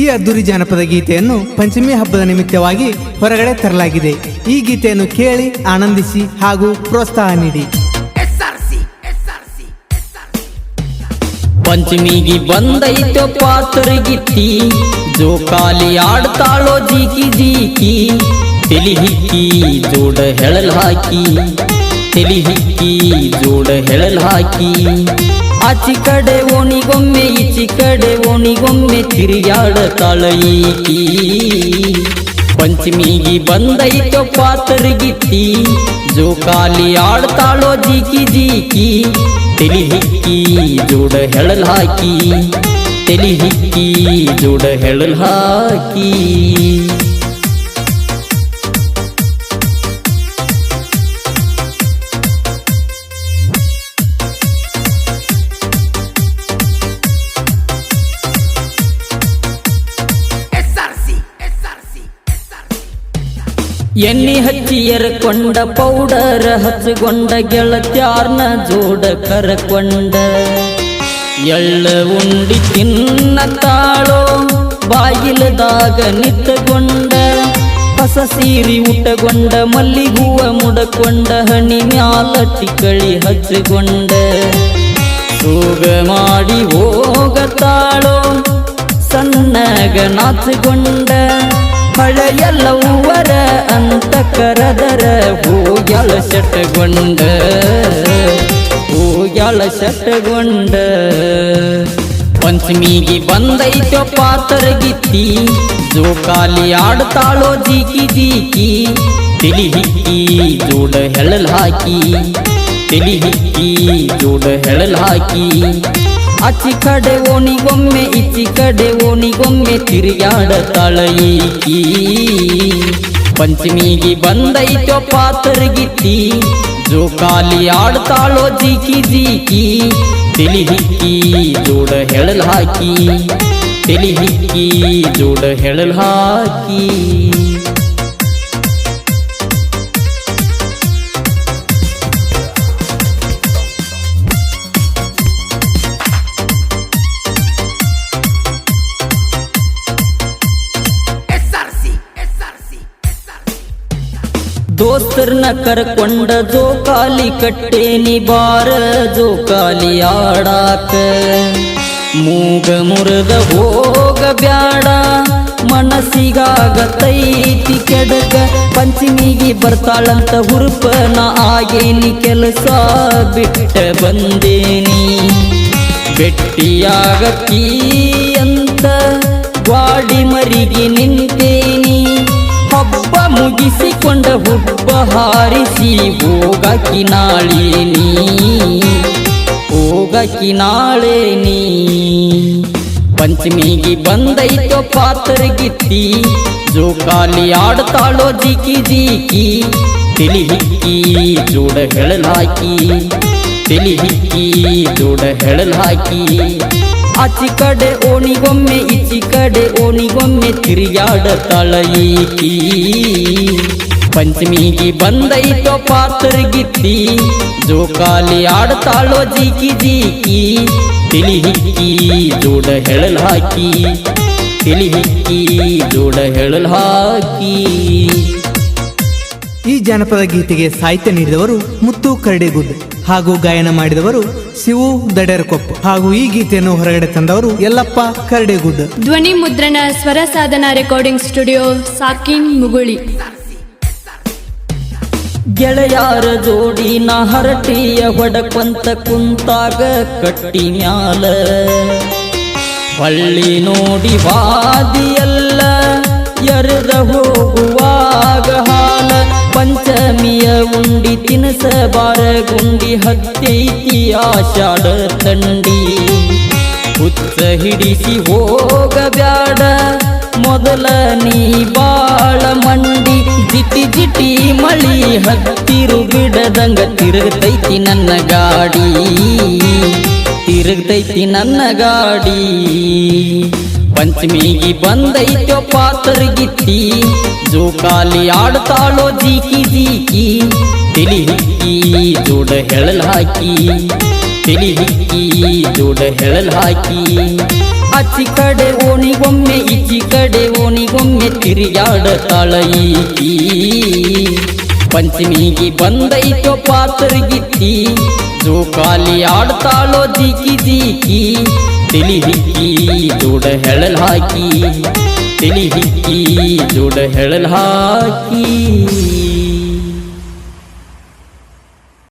ಈ ಅದ್ದೂರಿ ಜಾನಪದ ಗೀತೆಯನ್ನು ಪಂಚಮಿ ಹಬ್ಬದ ನಿಮಿತ್ತವಾಗಿ ಹೊರಗಡೆ ತರಲಾಗಿದೆ. ಈ ಗೀತೆಯನ್ನು ಕೇಳಿ ಆನಂದಿಸಿ ಹಾಗೂ ಪ್ರೋತ್ಸಾಹ ನೀಡಿ. ಪಂಚಮಿಗಿ ಬಂದೈತೋ ಪಾತರಗಿತ್ತಿ ಜೋಕಾಲಿ ಆಡ್ತಾಳೋ ಜೀಕಿ ಜೀಕಿ ತೆಲಿ ಹಿಕ್ಕಿ ಜೋಡ ಹೆಳಲ್ ಹಾಕಿ ತೆಲಿ ಹಿಕ್ಕಿ ಜೋಡ ಹೆಳಲ್ ಹಾಕಿ. ಆಚಿ ಕಡೆ ಓಣಿಗೊಮ್ಮೆ, ಈಚಿ ಕಡೆ ಓಣಿಗೊಮ್ಮೆ ತಿರುಗಾಡತಾಳ ಈಕಿ ಪಂಚಮಿಗಿ ಬಂದೈತೋ ಪಾತರಗಿತ್ತಿ ಜೋಕಾಲಿ ಆಡ್ತಾಳೋ ಜೀಕಿ ಜೀಕಿ. ತೆಲಿ ಹಿಕ್ಕಿ ಜೋಡ ಹೆಳಲ್ ಹಾಕಿ, ತೆಲಿ ಹಿಕ್ಕಿ ಜೋಡ ಹೆಳಲ್ ಹಾಕಿ. ಎಣ್ಣೆ ಹಚ್ಚಿ ಎರಕೊಂಡ ಪೌಡರ್ ಹಚ್ಚಗೊಂಡ ಗೆಳತ್ಯಾರ್ನ ಜೋಡ ಕರಕೊಂಡ ಎಳ್ಳ ಉಂಡಿ ತಿನ್ನತಾಳೋ ಬಾಗಿಲದಾಗ ನಿತ್ತಗೊಂಡ ಹೊಸ ಸೀರಿ ಉಟ್ಟಗೊಂಡ ಮಲ್ಲಿಗೂವ ಮುಡಕೊಂಡ ಹಣಿ ಮ್ಯಾಲ ಟಿಕಳಿ ಹಚ್ಚಗೊಂಡ ಸೂಗ ಮಾಡಿ ಹೋಗತಾಳೋ ಸಣ್ಣಗ ನಾಚಗೊಂಡ ಹಳೆಯಲ್ಲವರ ಅಂತ ಕರದರ ಹೂಗ್ಯಾಳ ಶಟಗೊಂಡ ಹೂಗ್ಯಾಳ ಶಟಗೊಂಡ ಪಂಚಮಿಗೆ ಬಂದೈತೋ ಪಾತರಗಿತ್ತಿ, ಜೋಕಾಲಿ ಆಡ್ತಾಳೋ ಜೀಕಿ ಜೀಕಿ. ತಿಳಿ ಹಿಕ್ಕಿ, ಜೋಡ ಹೆಳಲ್ ಹಾಕಿ, ತಿಳಿ ಹಿಕ್ಕಿ, ಜೋಡ ಹೆಳಲ್ ಹಾಕಿ. ಅಚ್ಚಿ ಕಡೆ ಓಣಿಗೊಮ್ಮೆ ಇಚ್ಚಿ ಕಡೆ ಓಣಿಗೊಮ್ಮೆ ತಿರುಗಾಡತಾಳ ಈಕಿ ಪಂಚಮಿಗೆ ಬಂದೈತೋ ಜೋ ಜೋಕಾಲಿ ಆಡ್ತಾಳೋ ಜೀಕಿ ಜೀಕಿ. ತಿಳಿ ಹಿಕ್ಕಿ, ಜೋಡ ಹೆಳಲ್ ಹಾಕಿ. ತಿಳಿ ಹಿಕ್ಕಿ, ಜೋಡ ಹೆಳಲ್ ಹಾಕಿ. ದೋಸ್ತರ್ನ ಕರ್ಕೊಂಡ ಜೋಕಾಲಿ ಕಟ್ಟೇನಿ ಬಾರ ಜೋಕಾಲಿ ಆಡಾಕ. ಮೂಗ ಮುರಿದ ಹೋಗ ಬ್ಯಾಡ ಮನಸ್ಸಿಗಾಗತೈತಿ ಕೆಡಕ. ಪಂಚಮಿಗೆ ಬರ್ತಾಳಂತ ಹುರುಪನ ಆಗೇನಿ ಕೆಲಸ ಬಿಟ್ಟ ಬಂದೇನಿ. ಕೀ ಅಂತ ಗ್ವಾಡಿ ಮರಿಗೆ ನಿಂತೇನಿ ಮುಗಿಸಿಕೊಂಡ ಹುಬ್ಬ ಹಾರಿಸಿ, ಹೋಗ ನಾಳೆ ನೀ. ಹೋಗ ಕಿನಾಳೆ ನೀ. ಪಂಚಮಿಗೆ ಬಂದೈತೋ ಪಾತರಗಿತ್ತಿ ಜೋಕಾಲಿ ಆಡ್ತಾಳೋ ಜಿಕಿ ಜಿಕಿ. ತಿಳಿ ಹಿಕ್ಕಿ ಜೋಡ ಹೇಳಲಾಕಿ ತಿಳಿ ಹಿಕ್ಕಿ ಜೋಡ ಹೇಳಲಾಕಿ. ಆಚಿ ಕಡೆ ಓಣಿಗೊಮ್ಮೆ ಈಚಿ ಕಡೆ ಓಣಿಗೊಮ್ಮೆ ತಿರುಗಾಡತಾಳ ಈಕಿ ಪಂಚಮಿಗೆ ಬಂದೈತೋ ಪಾತ್ರಗಿತ್ತಿ ಜೋಕಾಲಿ ಆಡ್ತಾಳೋ ಜೀಕಿ ಜೀಕಿ. ತಿಳಿ ಹಿಕ್ಕಿ ಜೋಡ ಹೆಳಲ್ ಹಾಕಿ, ತಿಳಿ ಹಿಕ್ಕಿ ಜೋಡ ಹೆಳಲ್ ಹಾಕಿ. ಈ ಜಾನಪದ ಗೀತೆಗೆ ಸಾಹಿತ್ಯ ನೀಡಿದವರು ಮುತ್ತು ಕರಡಿಗುಡ್ ಹಾಗೂ ಗಾಯನ ಮಾಡಿದವರು ಶಿವು ದಡೇರಕೊಪ್ಪ ಹಾಗೂ ಈ ಗೀತೆಯನ್ನು ಹೊರಗಡೆ ತಂದವರು ಎಲ್ಲಪ್ಪ ಕರಡಿಗುಡ್. ಧ್ವನಿ ಮುದ್ರಣ ಸ್ವರ ಸಾಧನ ರೆಕಾರ್ಡಿಂಗ್ ಸ್ಟುಡಿಯೋ ಸಾಕಿನ್ ಮುಗುಳಿ. ಗೆಳೆಯಾರ ಜೋಡಿನ ಹರಟಿಯ ಹೊಡಕೊಂತ ಕುಂತಾಗ ಕಟ್ಟಿ ಮ್ಯಾಲ ಬಳ್ಳಿ ನೋಡಿ ವಾದಿಯಲ್ಲ ಎರೆದ ಹೋಗುವಾಗ ಹಾಲ ಪಂಚಮಿಯ ಉಂಡಿ ತಿನಸ ಬಾರ ಗುಂಡಿ ಹತ್ತೈತಿ ಆಷಾಢ ತಂಡಿ ಹುತ್ತ ಹಿಡಿಸಿ ಹೋಗಬ್ಯಾಡ ಮೊದಲ ನೀ ಬಾಳ ಮಂಡಿ ಜಿಟಿ ಜಿಟಿ ಮಳಿ ಹತ್ತಿರು ಬಿಡದಂಗ ತಿರುಗತೈತಿ ನನ್ನ ಗಾಡಿ ತಿರುಗತೈತಿ ನನ್ನ ಗಾಡಿ ಪಂಚಮಿಗೆ ಬಂದೈತೋ ಪಾತರಗಿತ್ತಿ ಜೋಕಾಲಿ ಆಡ್ತಾಳೋ ಜೀಕಿ ಜೀಕಿ, ತಿಳಿ ಹಿಕ್ಕಿ ಜೋಡ ಹೆಳಲ್ ಹಾಕಿ, ತಿಳಿ ಹಿಕ್ಕಿ ಜೋಡ ಹೆಳಲ್ ಹಾಕಿ. ಅಚ್ಚಿ ಕಡೆ ಓಣಿಗೊಮ್ಮೆ, ಇಚ್ಚಿ ಕಡೆ ಓಣಿಗೊಮ್ಮೆ ತಿರುಗಾಡತಾಳ ಈಕಿ. ಪಂಚಮಿಗಿ ಬಂದೈತೋ ಪಾತರ್ಗಿತ್ತಿ ಜೋಕಾಲಿ ಆಡ್ತಾಳೋ ಜೀಕಿ ಜಿಕಿ ತಿಳಿ ಹಿಕ್ಕಿ ಜೋಡ ಹೆಳಲ್ ಹಾಕಿ. ತಿಳಿ ಹಿಕ್ಕಿ ಜೋಡ ಹೆಳಲ್ ಹಾಕಿ.